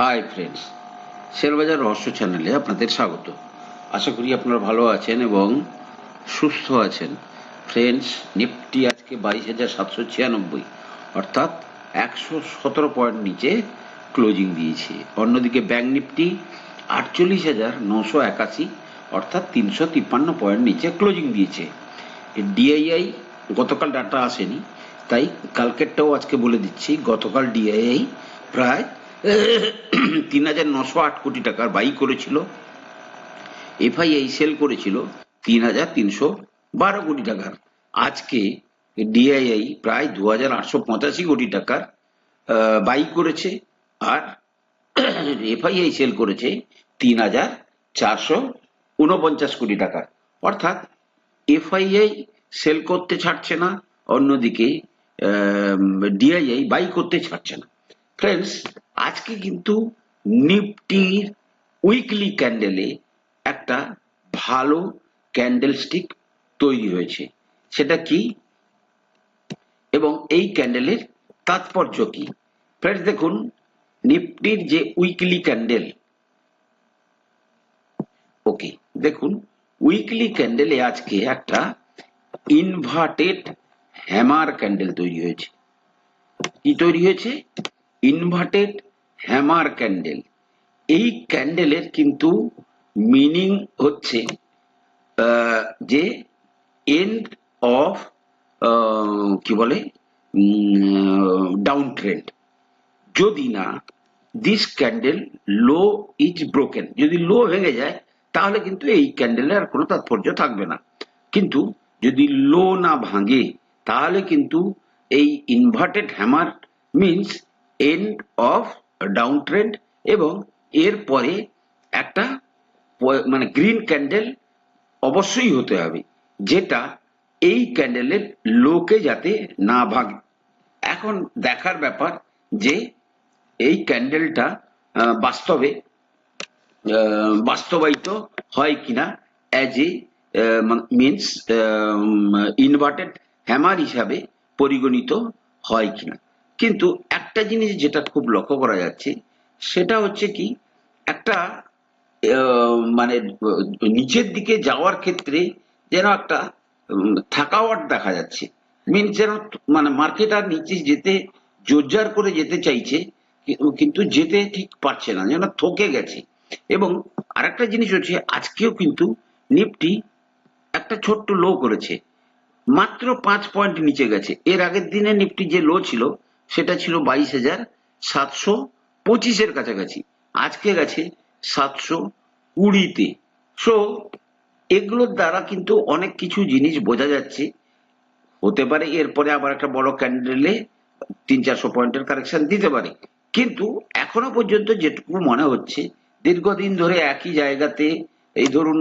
Hi friends শেয়ারবাজার রহস্য চ্যানেলে আপনাদের স্বাগত। আশা করি আপনারা ভালো আছেন এবং সুস্থ আছেন। ফ্রেন্ডস নিফটি আজকে বাইশ হাজার সাতশো ছিয়ানব্বই, অর্থাৎ একশো সতেরো পয়েন্ট নিচে ক্লোজিং দিয়েছে। অন্যদিকে ব্যাংক নিফটি আটচল্লিশ হাজার নশো একাশি, অর্থাৎ তিনশো তিপ্পান্ন পয়েন্ট নিচে ক্লোজিং দিয়েছে। ডিআইআই গতকাল ডাটা আসেনি, তাই কালকেরটাও আজকে বলে দিচ্ছি, গতকাল ডিআইআই প্রায় তিন হাজার নশো আট কোটি টাকার বাই করেছিল। এফআইআই সেল করেছিল তিন হাজার তিনশো বারো কোটি টাকার। আজকে ডিআইআই প্রায় দু হাজার আটশো পঁচাশি কোটি টাকার বাই করেছে আর এফআইআই সেল করেছে তিন হাজার চারশো উনপঞ্চাশ কোটি টাকার। অর্থাৎ এফআইআই সেল করতে ছাড়ছে না, অন্যদিকে ডিআইআই বাই করতে ছাড়ছে না। ফ্রেন্ডস আজকে কিন্তু নিফটির উইকলি ক্যান্ডেলে একটা ভালো ক্যান্ডেল স্টিক তৈরি হয়েছে। সেটা কি? এবং এই ক্যান্ডেলের তাৎপর্য কি? ফ্রেন্ডস দেখুন, নিফটির যে উইকলি ক্যান্ডেল ওকে, দেখুন উইকলি ক্যান্ডেলে আজকে একটা ইনভার্টেড হ্যামার ক্যান্ডেল তৈরি হয়েছে। কি তৈরি হয়েছে? Inverted hammer candle. এই ক্যান্ডেলের কিন্তু মিনিং হচ্ছে যে এন্ড অফ কি বলে ডাউন ট্রেন্ড যদি না this candle low is broken যদি লো ভেঙে যায়, তাহলে কিন্তু এই ক্যান্ডেলের আর কোনো তাৎপর্য থাকবে না। কিন্তু যদি লো না ভাঙে, তাহলে কিন্তু এই inverted hammer means end of down trend এবং এরপরে একটা মানে গ্রিন ক্যান্ডেল অবশ্যই হতে হবে, যেটা এই ক্যান্ডেলের লোকে যাতে না ভাগে এখন দেখার ব্যাপার যে এই ক্যান্ডেলটা বাস্তবে বাস্তবায়িত হয় কিনা as a means inverted hammer হিসাবে পরিগণিত হয় কিনা। কিন্তু একটা জিনিস যেটা খুব লক্ষ্য করা যাচ্ছে, সেটা হচ্ছে কি, একটা মানে নিচের দিকে যাওয়ার ক্ষেত্রে যেন একটা থাকাওয়াট দেখা যাচ্ছে। মিনস যেন মানে মার্কেট আর নিচে যেতে জোরজার করে যেতে চাইছে কিন্তু যেতে ঠিক পারছে না, যেন থকে গেছে। এবং আরেকটা জিনিস হচ্ছে, আজকেও কিন্তু নিফটি একটা ছোট্ট লো করেছে। মাত্র পাঁচ পয়েন্ট নিচে গেছে। এর আগের দিনে নিফটি যে লো ছিল সেটা ছিল বাইশ হাজার সাতশো পঁচিশের কাছাকাছি। আজকে গেছে সাতশো কুড়িতে। সো এগুলোর দ্বারা কিন্তু অনেক কিছু জিনিস বোঝা যাচ্ছে। হতে পারে এরপরে আবার একটা বড় ক্যান্ডেলে তিন চারশো পয়েন্টের কারেকশন দিতে পারে। কিন্তু এখনও পর্যন্ত যেটুকু মনে হচ্ছে, দীর্ঘদিন ধরে একই জায়গাতে এই ধরুন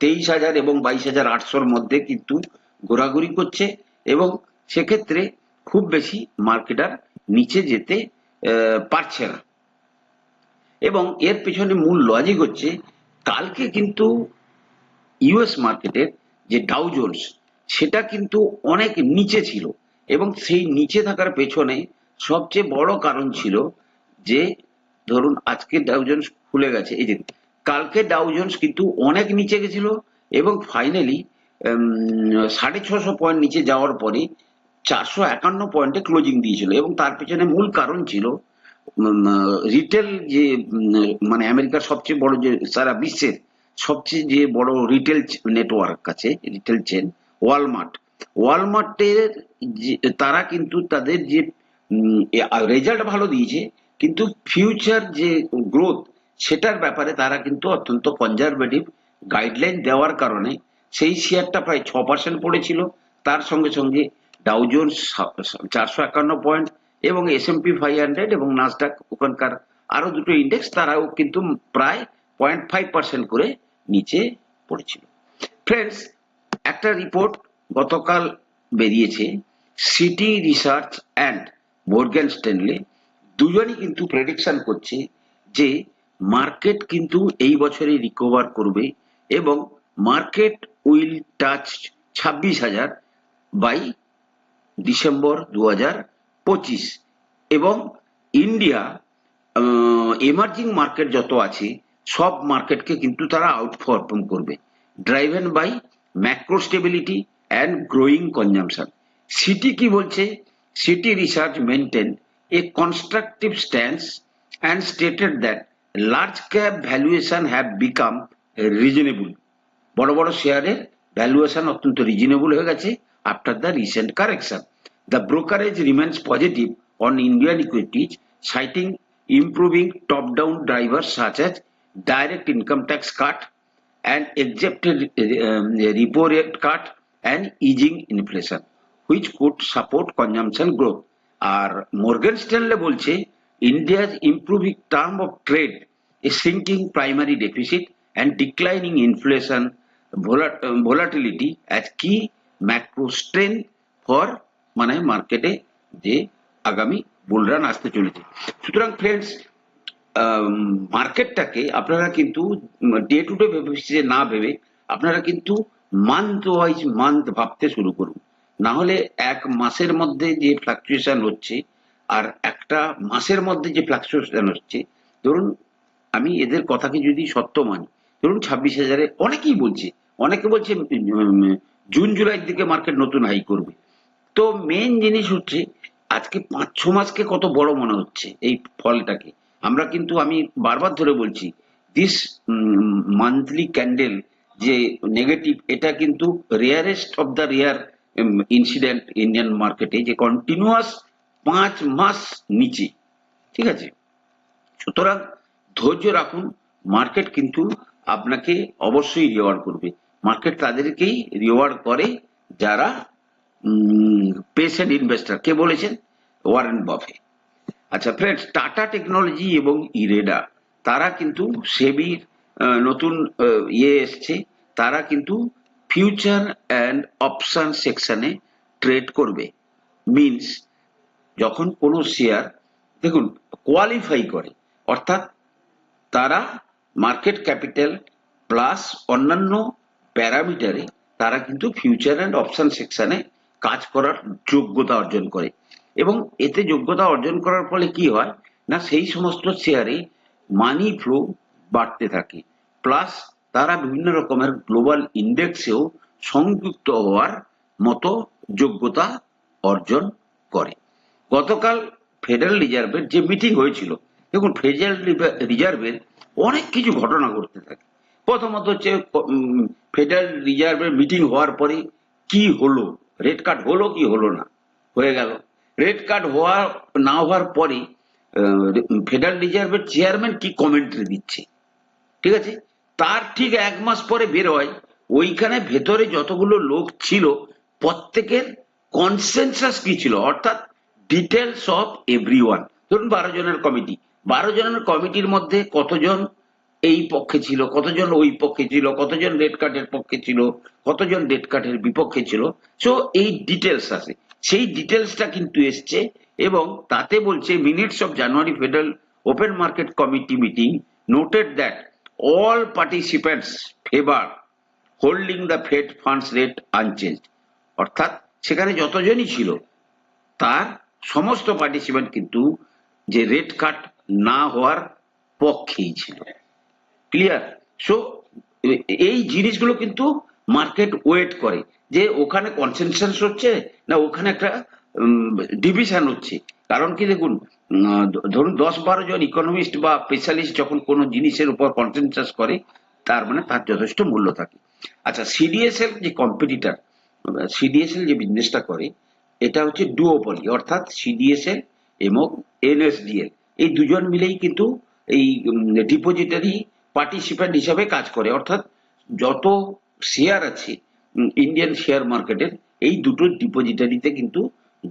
তেইশ হাজার এবং বাইশ হাজার আটশোর মধ্যে কিন্তু ঘোরাঘুরি করছে এবং সেক্ষেত্রে খুব বেশি মার্কেটার নিচে যেতে পারছে না। এবং এর পেছনে মূল লজিক হচ্ছে, কালকে কিন্তু ইউএস মার্কেটের যে ডাউজোন্স সেটা কিন্তু অনেক নিচে ছিল। এবং সেই নিচে থাকার পেছনে সবচেয়ে বড় কারণ ছিল যে, ধরুন আজকে ডাউজন্স খুলে গেছে। এই যে, কালকে ডাউজন্স কিন্তু অনেক নিচে গেছিল এবং ফাইনালি সাড়ে ছশো পয়েন্ট নিচে যাওয়ার পরে চারশো একান্ন পয়েন্টে ক্লোজিং দিয়েছিল এবং তার পেছনে মূল কারণ ছিল রিটেল যে মানে আমেরিকার সবচেয়ে বড় যে, সারা বিশ্বের সবচেয়ে যে বড় রিটেল নেটওয়ার্ক আছে রিটেল চেন ওয়ালমার্ট ওয়ালমার্টের তারা কিন্তু তাদের যে রেজাল্ট ভালো দিয়েছে, কিন্তু ফিউচার যে গ্রোথ সেটার ব্যাপারে তারা কিন্তু অত্যন্ত কনজারভেটিভ গাইডলাইন দেওয়ার কারণে সেই শেয়ারটা প্রায় ছ পার্সেন্ট পড়েছিল। তার সঙ্গে সঙ্গে ডাউজোন্স চারশো একান্ন পয়েন্ট এবং S M P five hundred এবং নাসডাক ওখানকার আরও দুটো ইন্ডেক্স তারাও কিন্তু প্রায় পয়েন্ট ফাইভ পার্সেন্ট করে নিচে পড়েছিল। ফ্রেন্ডস একটা রিপোর্ট গতকাল বেরিয়েছে Citi research and Morgan Stanley দুজনই কিন্তু প্রেডিকশন করছে যে মার্কেট কিন্তু এই বছরে রিকভার করবে এবং মার্কেট উইল টাচ ছাব্বিশ হাজার বাই ডিসেম্বর দু হাজার পঁচিশ। এবং ইন্ডিয়া এমার্জিং মার্কেট যত আছে, সব মার্কেটকে কিন্তু তারা আউটপারফর্ম করবে। Driven by macro stability and growing consumption Citi কি বলছে? Citi research maintain a constructive stance and stated that large cap valuation have become reasonable বড় বড় শেয়ারের ভ্যালুয়েশন অত্যন্ত রিজনেবল হয়ে গেছে। After the recent correction the brokerage remains positive on Indian equities citing improving top-down drivers such as direct income tax cut and accepted um, repo rate cut and easing inflation, which could support consumption growth. আর Morgan Stanley বলছে India's improving term of trade a sinking primary deficit and declining inflation volatility as key macro strain for মানে মার্কেটে যে আগামী bull run আসতে চলেছে। সুতরাং friends মার্কেটটাকে আপনারা কিন্তু ডে টু ডে বেসিসে না ভেবে আপনারা কিন্তু মান্থ ওয়াইজ মান্থ ভাবতে শুরু করুন। না হলে এক মাসের মধ্যে যে ফ্লাকচুয়েশন হচ্ছে আর একটা মাসের মধ্যে যে ফ্লাকচুয়েশন হচ্ছে, ধরুন আমি এদের কথাকে যদি সত্য মানি, ধরুন ছাব্বিশ হাজারে অনেকেই বলছে, অনেকে বলছে জুন জুলাইয়ের দিকে মার্কেট নতুন হাই করবে। তো মেন জিনিস হচ্ছে, আজকে পাঁচ, ছ মাসকে কত বড় মনে হচ্ছে এই ফলটাকে। আমরা কিন্তু, আমি বারবার ধরে বলছি দিস মান্থলি ক্যান্ডেল যে নেগেটিভ এটা কিন্তু rarest of the rare incident Indian মার্কেটে যে কন্টিনিউয়াস পাঁচ মাস নিচে। ঠিক আছে? সুতরাং ধৈর্য রাখুন মার্কেট কিন্তু আপনাকে অবশ্যই রিওয়ার্ড করবে। মার্কেট তাদেরকেই রিওয়ার্ড করে যারা পেশেন্ট ইনভেস্টর কে বলেছেন? ওয়ারেন বফে আচ্ছা ফ্রেন্ডস টাটা টেকনোলজি এবং ইরেডা তারা কিন্তু সেবির নতুন ইয়ে এসছে। তারা কিন্তু ফিউচার অ্যান্ড অপশন সেকশনে ট্রেড করবে। মিনস যখন কোনো শেয়ার দেখুন কোয়ালিফাই করে। অর্থাৎ, তারা মার্কেট ক্যাপিটাল প্লাস অন্যান্য প্যারামিটারে তারা কিন্তু ফিউচার অ্যান্ড অপশন সেকশনে কাজ করার যোগ্যতা অর্জন করে। এবং এতে যোগ্যতা অর্জন করার ফলে কি হয় না, সেই সমস্ত শেয়ারে মানি ফ্লো বাড়তে থাকে। প্লাস তারা বিভিন্ন রকমের গ্লোবাল ইন্ডেক্সেও সংযুক্ত হওয়ার মতো যোগ্যতা অর্জন করে। গতকাল ফেডারেল রিজার্ভের যে মিটিং হয়েছিল, দেখুন ফেডারেল রিজার্ভের অনেক কিছু ঘটনা ঘটতে থাকে। প্রথমত হচ্ছে ফেডারেল রিজার্ভের মিটিং হওয়ার পরে কি হলো? রেড কার্ড হলো কি হলো না? হয়ে গেল। রেড কার্ড হওয়া, না হওয়ার পরে ফেডারেল রিজার্ভের চেয়ারম্যান কি কমেন্ট্রি দিচ্ছে? ঠিক আছে? তার ঠিক এক মাস পরে বের হয়। ওইখানে ভেতরে যতগুলো লোক ছিল, প্রত্যেকের কনসেনসাস কি ছিল? অর্থাৎ ডিটেলস অফ এভরি ওয়ান ধরুন বারো জনের কমিটি বারো জনের কমিটির মধ্যে কতজন এই পক্ষে ছিল, কতজন ওই পক্ষে ছিল, কতজন রেড কার্ডের পক্ষে ছিল, কতজন রেড কার্ডের বিপক্ষে ছিল। সো এই ডিটেলস আছে। সেই ডিটেলসটা কিন্তু এসছে এবং তাতে বলছে minutes of January Federal Open Market Committee meeting noted that all participants favor holding the Fed funds rate unchanged. অর্থাৎ সেখানে যতজনই ছিল, তার সমস্ত পার্টিসিপেন্ট কিন্তু যে রেট কাট না হওয়ার পক্ষেই ছিল। ক্লিয়ার সো এই জিনিসগুলো কিন্তু মার্কেট ওয়েট করে যে ওখানে কনসেনসাস হচ্ছে না ওখানে একটা ডিভিশন হচ্ছে। কারণ কি দেখুন ধরুন দশ বারো জন ইকোনমিস্ট বা স্পেশালিস্ট যখন কোনো জিনিসের উপর কনসেনসাস করে, তার মানে তার যথেষ্ট মূল্য থাকে। আচ্ছা সিডিএসএল যে কম্পিটিটার সিডিএসএল যে বিজনেসটা করে, এটা হচ্ছে ডুওপলি অর্থাৎ সিডিএসএল এবং এনএসডিএল এই দুজন মিলেই কিন্তু এই ডিপোজিটারি পার্টিসিপেন্ট হিসাবে কাজ করে। অর্থাৎ যত শেয়ার আছে ইন্ডিয়ান শেয়ার মার্কেটের এই দুটো ডিপোজিটারিতে কিন্তু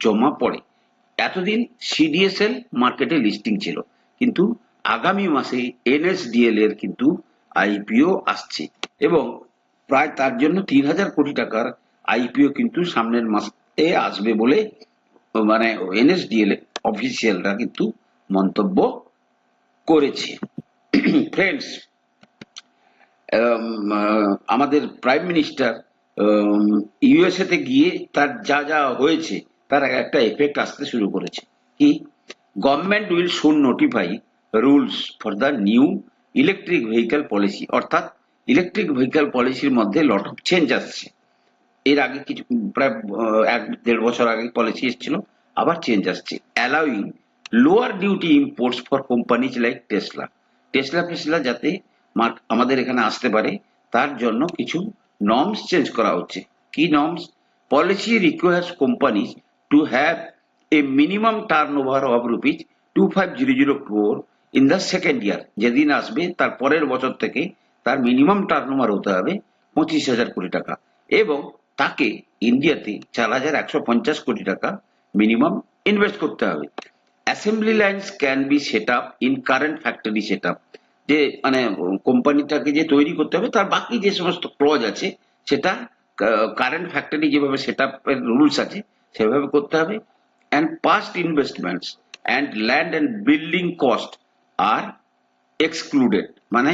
জমা পড়ে। এতদিন সিডিএসএল মার্কেটে লিস্টিং ছিল। কিন্তু আগামী মাসে এনএসডিএল এর কিন্তু আইপিও আসছে। এবং প্রায় তার জন্য তিন হাজার কোটি টাকার আইপিও কিন্তু সামনের মাসে আসবে বলে মানে এনএসডিএল অফিসিয়ালরা কিন্তু মন্তব্য করেছে। ফ্রেন্ডস আমাদের প্রাইম মিনিস্টার ইউএসএ তে গিয়ে তার যা যা হয়েছে, তার একটা এফেক্ট আসতে শুরু করেছে। কি? Government will should notify rules for the new electric vehicle policy অর্থাৎ ইলেকট্রিক ভেহিক্যাল পলিসির মধ্যে লট অফ চেঞ্জ আসছে। এর আগে কিছু, প্রায় এক দেড় বছর আগে পলিসি এসেছিল, আবার চেঞ্জ আসছে। Allowing lower duty imports for companies like Tesla Tesla ফেসলা যাতে আমাদের এখানে আসতে পারে। তার জন্য কিছু নর্মস চেঞ্জ করা হচ্ছে। কি norms policy requires companies to have a minimum turnover of rupees two five zero zero crore in the second year যেদিন আসবে, তার পরের বছর থেকে তার মিনিমাম টার্ন ওভার হতে হবে পঁচিশ হাজার কোটি টাকা। এবং তাকে ইন্ডিয়াতে চার হাজার একশো পঞ্চাশ কোটি টাকা মিনিমাম ইনভেস্ট করতে হবে। Assembly lines can be set up in current factory set up যে মানে কোম্পানিটাকে যে তৈরি করতে হবে, তার বাকি যে সমস্ত ক্লজ আছে, সেটা কারেন্ট ফ্যাক্টরি যেভাবে সেট আপের রুলস আছে, সেভাবে করতে হবে। And past investments and land and building cost are excluded মানে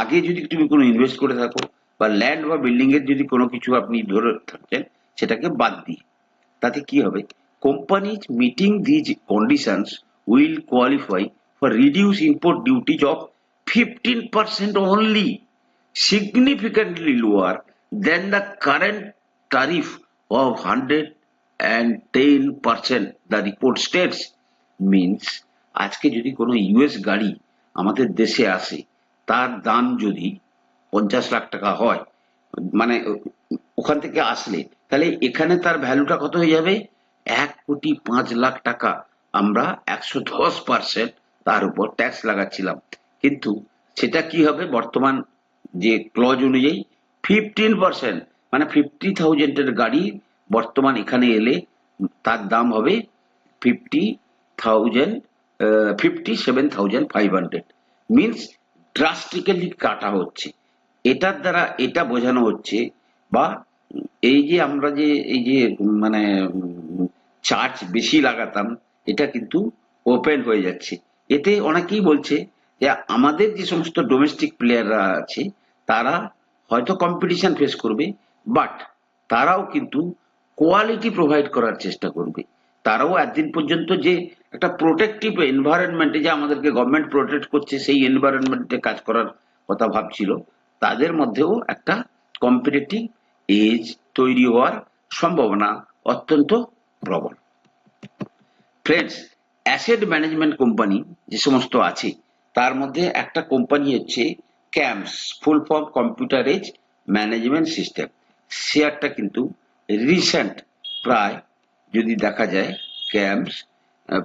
আগে যদি তুমি কোনো ইনভেস্ট করে থাকো, বা ল্যান্ড বা বিল্ডিং এর যদি কোনো কিছু আপনি ধরে থাকছেন সেটাকে বাদ দিয়ে, তাতে কি হবে? Companies meeting these conditions will qualify import duties of fifteen percent only significantly lower than the current tariff of 110 percent, the report states. Means, আজকে যদি কোনো ইউএস গাড়ি আমাদের দেশে আসে, তার দাম যদি পঞ্চাশ লাখ টাকা হয় মানে ওখান থেকে আসলে, তাহলে এখানে তার ভ্যালুটা কত হয়ে যাবে? এক কোটি পাঁচ লাখ টাকা। আমরা একশো দশ পার্সেন্ট তার উপর ট্যাক্স লাগাচ্ছিলাম। কিন্তু সেটা কি হবে? বর্তমান যে ক্লজ অনুযায়ী ফিফটিন পার্সেন্ট মানে ফিফটি থাউজেন্ডের গাড়ি বর্তমান এখানে এলে তার দাম হবে fifty thousand fifty seven thousand five hundred means drastically কাটা হচ্ছে। এটার দ্বারা এটা বোঝানো হচ্ছে বা এই যে আমরা যে, এই যে মানে চার্জ বেশি লাগাতাম, এটা কিন্তু ওপেন হয়ে যাচ্ছে। এতে অনেকেই বলছে যে আমাদের যে সমস্ত ডোমেস্টিক প্লেয়াররা আছে, তারা হয়তো কম্পিটিশন ফেস করবে বাট তারাও কিন্তু কোয়ালিটি প্রোভাইড করার চেষ্টা করবে। তারাও একদিন পর্যন্ত যে একটা প্রোটেক্টিভ এনভায়রনমেন্টে যে আমাদেরকে গভর্নমেন্ট প্রোটেক্ট করছে, সেই এনভায়রনমেন্টে কাজ করার কথা ভাবছিল, তাদের মধ্যেও একটা কম্পিটিটিভ এজ তৈরি হওয়ার সম্ভাবনা অত্যন্ত প্রবল। ফ্রেন্ডস অ্যাসেট ম্যানেজমেন্ট কোম্পানি যে সমস্ত আছে, তার মধ্যে একটা কোম্পানি হচ্ছে CAMS full form computer age management system শেয়ারটা কিন্তু রিসেন্ট প্রায় যদি দেখা যায় ক্যামস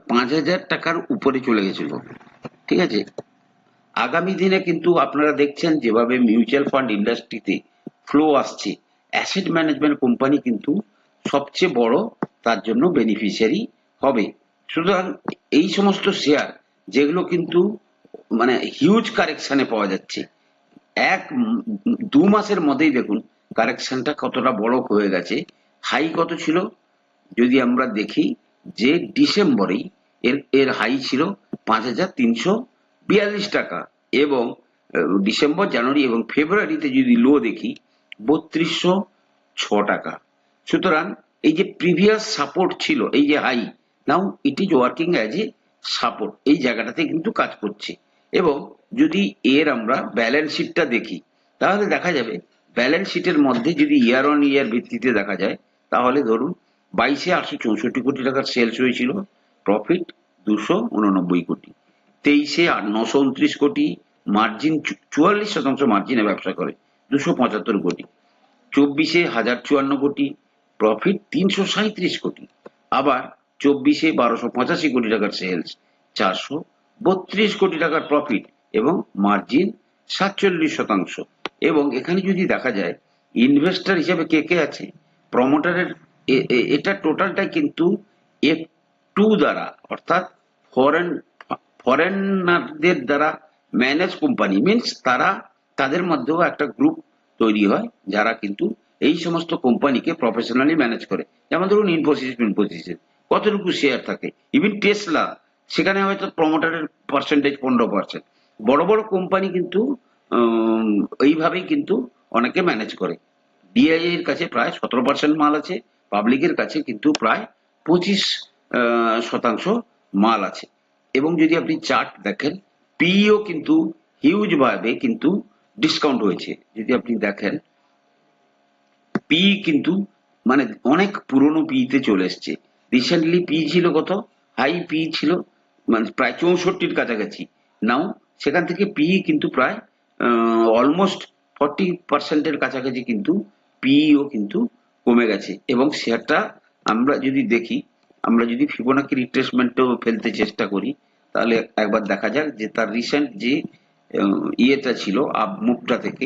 পাঁচ হাজার টাকার উপরে চলে গেছিল। ঠিক আছে? আগামী দিনে কিন্তু আপনারা দেখছেন যেভাবে মিউচুয়াল ফান্ড ইন্ডাস্ট্রিতে ফ্লো আসছে অ্যাসেট ম্যানেজমেন্ট কোম্পানি কিন্তু সবচেয়ে বড় তার জন্য বেনিফিশিয়ারি হবে। সুতরাং এই সমস্ত শেয়ার যেগুলো কিন্তু মানে হিউজ কারেকশনে পাওয়া যাচ্ছে। এক দু মাসের মধ্যেই দেখুন কারেকশনটা কতটা বড় হয়ে গেছে। হাই কত ছিল? যদি আমরা দেখি যে ডিসেম্বরেই এর এর হাই ছিল পাঁচ হাজার তিনশো বিয়াল্লিশ টাকা এবং ডিসেম্বর, জানুয়ারি এবং ফেব্রুয়ারিতে যদি লো দেখি বত্রিশশো ছ টাকা। সুতরাং এই যে প্রিভিয়াস সাপোর্ট ছিল, এই যে high now it is working as a support এই জায়গাটাতে কিন্তু কাজ করছে। এবং যদি এর আমরা ব্যালেন্স শিটটা দেখি, তাহলে দেখা যাবে ব্যালেন্স শিটের মধ্যে যদি ইয়ার অন ইয়ার ভিত্তিতে দেখা যায়, তাহলে ধরুন বাইশে আটশো চৌষট্টি কোটি টাকার সেলস হয়েছিল প্রফিট দুশো উননব্বই কোটি। তেইশে আর নশো উনত্রিশ কোটি মার্জিন চুয়াল্লিশ শতাংশ মার্জিনে ব্যবসা করে, দুশো পঁচাত্তর কোটি। চব্বিশে হাজার চুয়ান্ন কোটি প্রফিট তিনশো সাঁত্রিশ কোটি। আবার চব্বিশে বারোশো পঁচাশি কোটি টাকার সেলস চারশো বত্রিশ কোটি টাকার প্রফিট এবং মার্জিন সাতচল্লিশ শতাংশ। এবং এখানে যদি দেখা যায় ইনভেস্টর হিসেবে কে কে আছে? প্রমোটারের এটা টোটালটাই কিন্তু এফ টু দ্বারা, অর্থাৎ ফরেন ফরেনারদের দ্বারা ম্যানেজ কোম্পানি মিনস তারা তাদের মধ্যেও একটা গ্রুপ তৈরি হয়, যারা কিন্তু এই সমস্ত কোম্পানিকে প্রফেশনালি ম্যানেজ করে। যেমন ধরুন ইনফোসিস ইনফোসিসের কতটুকু শেয়ার থাকে? ইভেন টেসলা সেখানে হয়তো প্রমোটারের পার্সেন্টেজ পনেরো পার্সেন্ট বড় বড় কোম্পানি কিন্তু এইভাবেই কিন্তু অনেকে ম্যানেজ করে। ডিআই এর কাছে প্রায় সতেরো পার্সেন্ট মাল আছে পাবলিকের কাছে কিন্তু প্রায় পঁচিশ শতাংশ মাল আছে। এবং যদি আপনি চার্ট দেখেন পিইও কিন্তু হিউজ ভাবে কিন্তু ডিসকাউন্ট হয়েছে। যদি আপনি দেখেন পি কিন্তু মানে অনেক পুরনো পিতে চলে এসছে। রিসেন্টলি পি ছিল কত? হাই পি ছিল মানে প্রায় চৌষট্টির কাছাকাছি। নাও সেখান থেকে পি কিন্তু প্রায় অলমোস্ট ফর্টি পার্সেন্টের কাছাকাছি কিন্তু পিও কিন্তু কমে গেছে। এবং শেয়ারটা আমরা যদি দেখি, আমরা যদি ফিবোনাকি রিট্রেসমেন্টও ফেলতে চেষ্টা করি, তাহলে একবার দেখা যাক যে তার রিসেন্ট যে ইয়েটা ছিল আপ মুভটা থেকে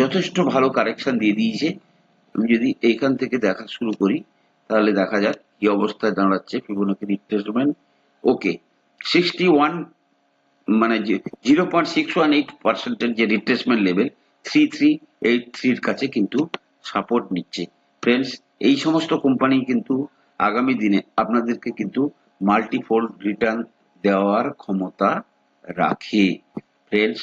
যথেষ্ট ভালো কারেকশন দিয়ে দিয়েছে। আমি যদি এইখান থেকে দেখা শুরু করি, তাহলে দেখা যাক কি অবস্থায় দাঁড়াচ্ছে Fibonacci retracement okay sixty one মানে zero point six one eight পার্সেন্টের যে retracement level three three eight থ্রির কাছে কিন্তু সাপোর্ট নিচ্ছে। ফ্রেন্ডস এই সমস্ত কোম্পানি কিন্তু আগামী দিনে আপনাদেরকে কিন্তু মাল্টিফোল্ড রিটার্ন দেওয়ার ক্ষমতা রাখে। ফ্রেন্ডস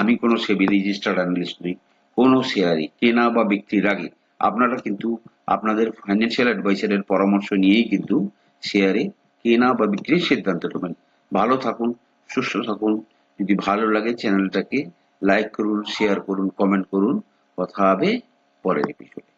আমি কোনো সেবি রেজিস্টার্ড অ্যানালিস্ট নই, কোনো শেয়ারই কেনা বা বিক্রির আগে আপনারা কিন্তু আপনাদের ফাইন্যান্সিয়াল অ্যাডভাইসারের পরামর্শ নিয়েই কিন্তু শেয়ারে কেনা বা বিক্রির সিদ্ধান্ত নেবেন। ভালো থাকুন, সুস্থ থাকুন। যদি ভালো লাগে চ্যানেলটাকে লাইক করুন শেয়ার করুন কমেন্ট করুন। কথা হবে পরের এপিসোডে